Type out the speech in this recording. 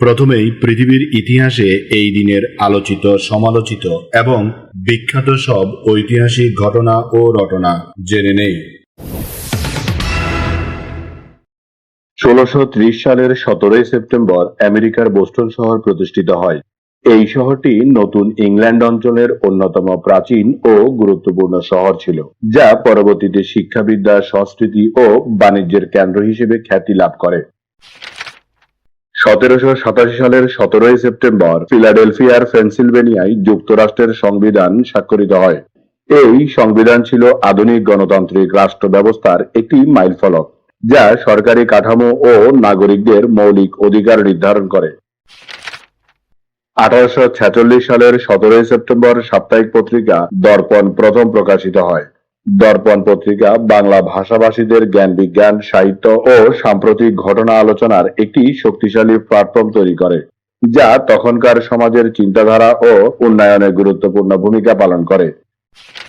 প্রথমেই পৃথিবীর ইতিহাসে এই দিনের আলোচিত, সমালোচিত এবং বিখ্যাত সব ঐতিহাসিক ঘটনা ও রটনা জেনে নেই। ষোলশো সালের সতেরোই সেপ্টেম্বর আমেরিকার বোস্টন শহর প্রতিষ্ঠিত হয়। এই শহরটি নতুন ইংল্যান্ড অঞ্চলের অন্যতম প্রাচীন ও গুরুত্বপূর্ণ শহর ছিল, যা পরবর্তীতে শিক্ষাবিদ্যা, সংস্কৃতি ও বাণিজ্যের কেন্দ্র হিসেবে খ্যাতি লাভ করে। সতেরোশো সাতাশি সালের সতেরোই সেপ্টেম্বর ফিলাডেলফিয়ার পেনসিলভেনিয়ায় যুক্তরাষ্ট্রের সংবিধান স্বাক্ষরিত হয়। এই সংবিধান ছিল আধুনিক গণতান্ত্রিক রাষ্ট্র ব্যবস্থার একটি মাইলফলক, যা সরকারি কাঠামো ও নাগরিকদের মৌলিক অধিকার নির্ধারণ করে। আঠারোশো ছেচল্লিশ সালের সতেরোই সেপ্টেম্বর সাপ্তাহিক পত্রিকা দর্পণ প্রথম প্রকাশিত হয়। দর্পণ পত্রিকা, বাংলা ভাষাভাষীদের জ্ঞান বিজ্ঞান, সাহিত্য ও সাম্প্রতিক ঘটনা আলোচনার একটি শক্তিশালী প্ল্যাটফর্ম তৈরি করে, যা তখনকার সমাজের চিন্তাধারা ও উন্নয়নে গুরুত্বপূর্ণ ভূমিকা পালন করে।